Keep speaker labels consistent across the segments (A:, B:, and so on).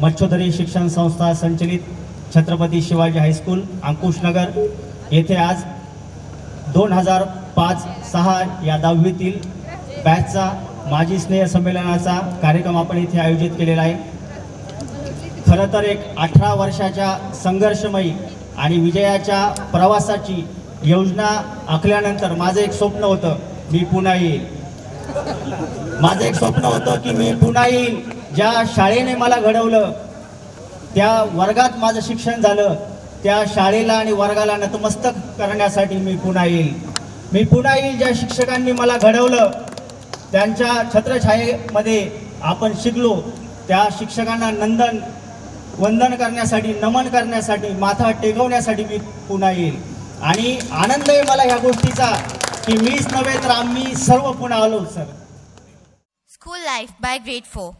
A: मच्छोदरी शिक्षण संस्था संचलित छत्रपती शिवाजी हायस्कूल अंकुशनगर येथे आज दोन हजार पाच सहा या दहावीतील बॅचचा माजी स्नेह संमेलनाचा कार्यक्रम आपण इथे आयोजित केलेला आहे. खरं तर एक अठरा वर्षाच्या संघर्षमयी आणि विजयाच्या प्रवासाची योजना आखल्यानंतर माझं एक स्वप्न होतं मी पुन्हा येईल माझं एक स्वप्न होतं की मी पुन्हा येईल ज्या शाळेने मला घडवलं त्या वर्गात माझं शिक्षण झालं त्या शाळेला आणि वर्गाला नतमस्तक करण्यासाठी मी पुन्हा येईल. मी पुन्हा येईल ज्या शिक्षकांनी मला घडवलं त्यांच्या छत्रछायेमध्ये आपण शिकलो त्या शिक्षकांना नंदन वंदन करण्यासाठी नमन करण्यासाठी माथा टेकवण्यासाठी मी पुन्हा येईल. आणि आनंद आहे मला ह्या गोष्टीचा की मीच नव्हे तर आम्ही सर्व पुन्हा आलो sir.
B: School life
C: bye great four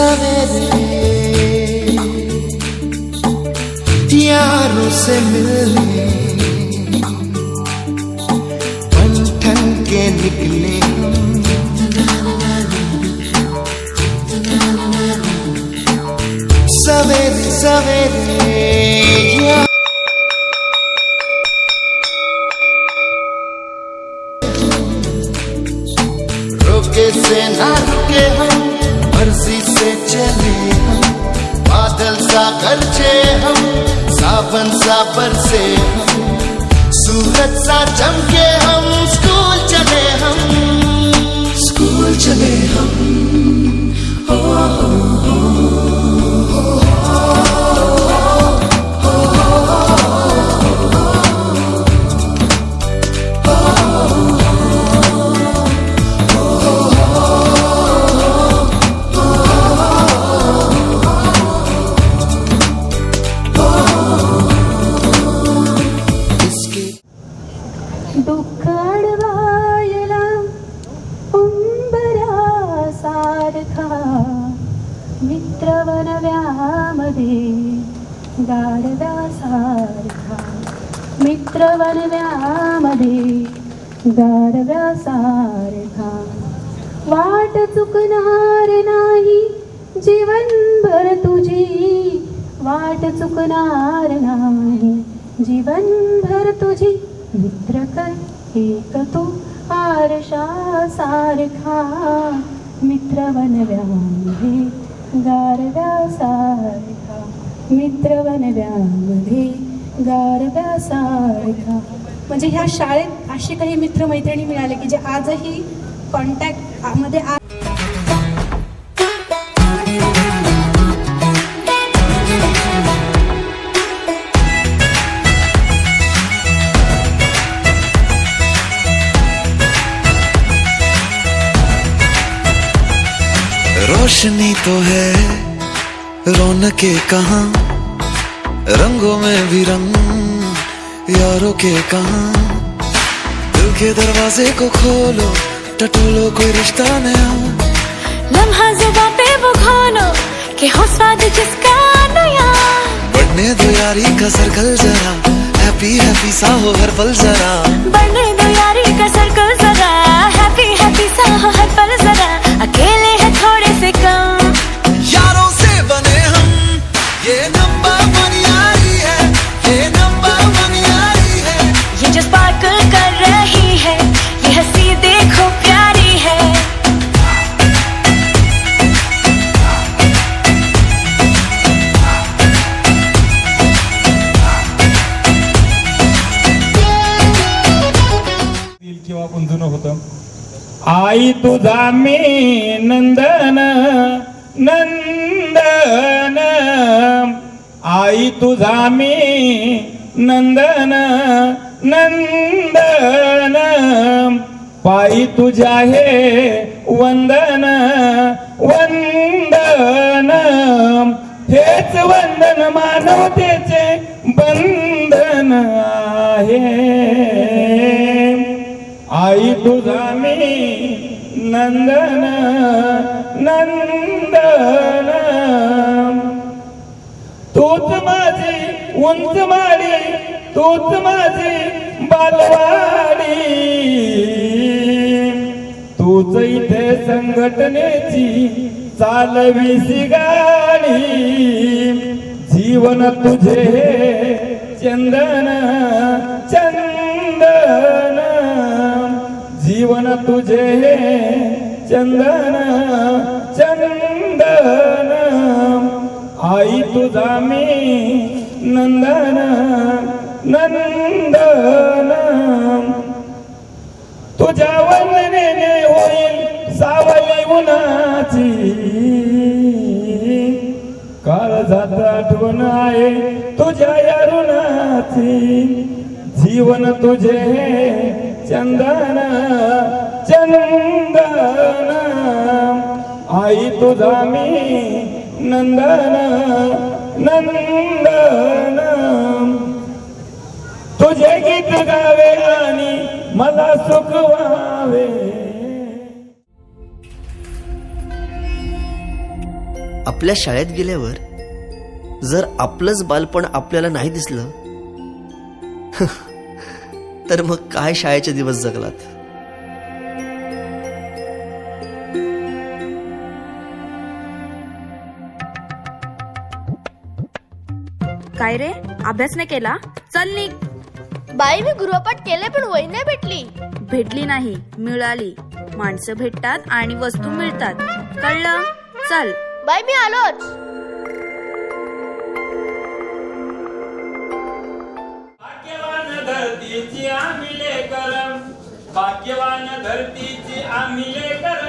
C: saberé, ya no se me Pantan ke nikle Saberé, saberé, ya. Lo que se narra मर्जी से चले हम बादल सा गरजे हम सावन सा बरसे हम सूरज सा चमके हम स्कूल चले हम
D: दुःख अडवायला उंबरा मित्रवनव्यामध्ये गाडव्या सारखा मित्रवनव्यामध्ये गाडव्यासारखा वाट चुकणार नाही जीवनभर तुझी वाट चुकणार नाही जीवनभर तुझी मित्र कर एक तू आरशा सारखा मित्र बनव्यामध्ये गारव्या सारखा मित्र बनव्यामध्ये गारव्या सारखा म्हणजे ह्या शाळेत असे काही मित्रमैत्रिणी मिळाले की जे आजही कॉन्टॅक्टमध्ये आ
E: रोशनी तो है। रौनके कहाँ? रंगों में भी रंग यारों के कहाँ? दिल के दरवाजे को खोलो टटोलो कोई रिश्ता नया।
F: लम्हा जुबा पे वो खोलो कि हो स्वाद जिसका नया।
E: बढ़ने दो यारी का सर्कल जरा हैप्पी हैप्पी सा हो हर पल जरा।
F: बढ़ने दो यारी का सर्कल जरा हैप्पी हैप्पी सा हो हर पल जरा। अकेले
G: आई तुझा मी नंदन नंदन. आई तुझा मी नंदन नंदन. पायी तुझ्या हे वंदन वंदन. हेच वंदन मानवतेचे बंद आई तुझा मी नंदन नंदन. तूच माझी उंच माडी तूच माझी बालवाडी. तूच इथे संघटनेची चालवीसी गाडी. जीवन तुझे चंदन चंदन. जीवन तुझे चंदन चंदन. आई तुझा मी नंदन नंदन. तुझ्या वंदनेने होईल सावली उन्हाची. काळजात आठवण आहे तुझ्या या ऋणाची. जीवन तुझे चंदन चंदन. आई तुझा मी नंदन नंदन. तुझे गीत गावे आणि मला सुख व्हावे.
H: आपल्या शाळेत गेल्यावर जर आपलंच बालपण आपल्याला नाही दिसलं तर मग काय शाळेचे दिवस जगलात?
I: काय रे? अभ्यास नाही केला? चल निघ.
B: बाई मी गृहपाठ केले पण वही नाही भेटली.
I: भेटली नाही मिळाली. माणसं भेटतात आणि वस्तू मिळतात. कळलं? चल.
B: बाई मी आलोच.
G: धरतीची आम्ही लेकर. भाग्यवान धरतीची आम्ही लेकर.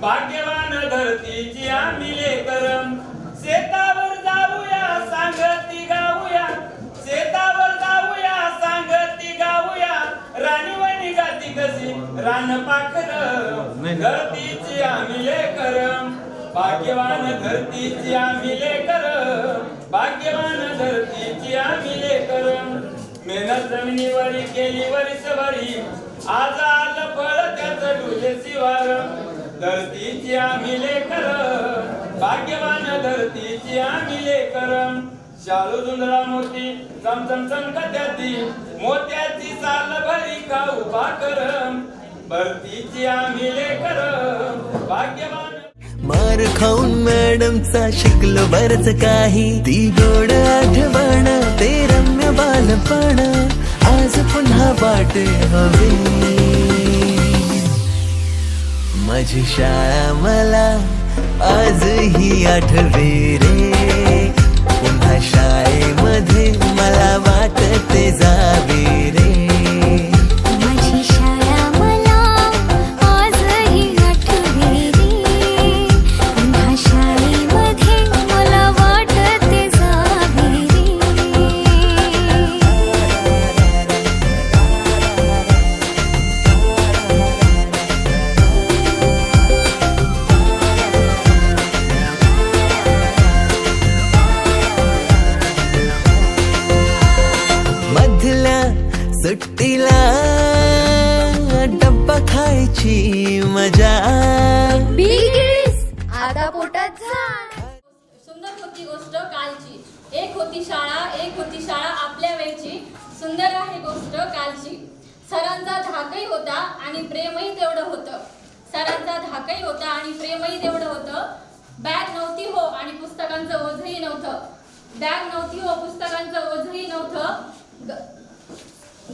G: भाग्यवान धरतीची आम्ही लेकर. शेतावर जाऊया सांगती गाऊया. शेतावर जाऊया सांगती गाऊया. राणीवणी गाती कशी? रान पाखर. धरतीची आम्ही लेकर. भाग्यवान धरतीची आम्ही लेकर. भाग्यवान धरतीची आम्ही लेकर. मेहनत जमिनीवरी केली वरी आज आलं फळ त्याच डुले शिवार. धरतीची आम्ही लेकर भाग्यवान धरतीची आम्ही लेकर. शाळू जुंधळा मोती चमचम चमकत्याती. मोत्याची साल भरी खाऊ भाकर भरतीची आम्ही लेकर भाग्यवान
E: मार खाऊन मॅडमचा शिकलो बरच काही. ती गोड आठवण ते रम्य बालपण. आज पुन्हा वाटे हवे. माझी शाळा मला आजही आठवे रे. पुन्हा शाळेमध्ये मला
B: पोटात झाड
J: सुंदर होती गोष्ट कालची. एक होती शाळा एक होती शाळा आपल्या वेळची. सुंदर आहे गोष्ट कालची. सरांचा धाकही होता आणि प्रेमही तेवढं होतं. सरांचा धाकही होता आणि प्रेमही तेवढं होतं. बॅग नव्हती हो आणि पुस्तकांचं ओझही नव्हतं. बॅग नव्हती हो पुस्तकांचं ओझही नव्हतं. ग-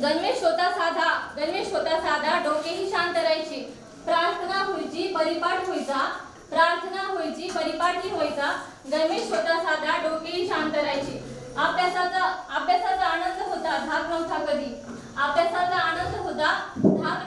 J: गणवेश होता साधा गणवेश होता साधा डोकेही शांत राहायची. प्रार्थना व्हायची परिपाठ व्हायचा. प्रार्थना व्हायची परिपाठी व्हायचा गणवेश होता साधा डोकेही शांत राहायची. अभ्यासाचा अभ्यासाचा आनंद होता धाक नव्हता कधी. अभ्यासाचा आनंद होता धाक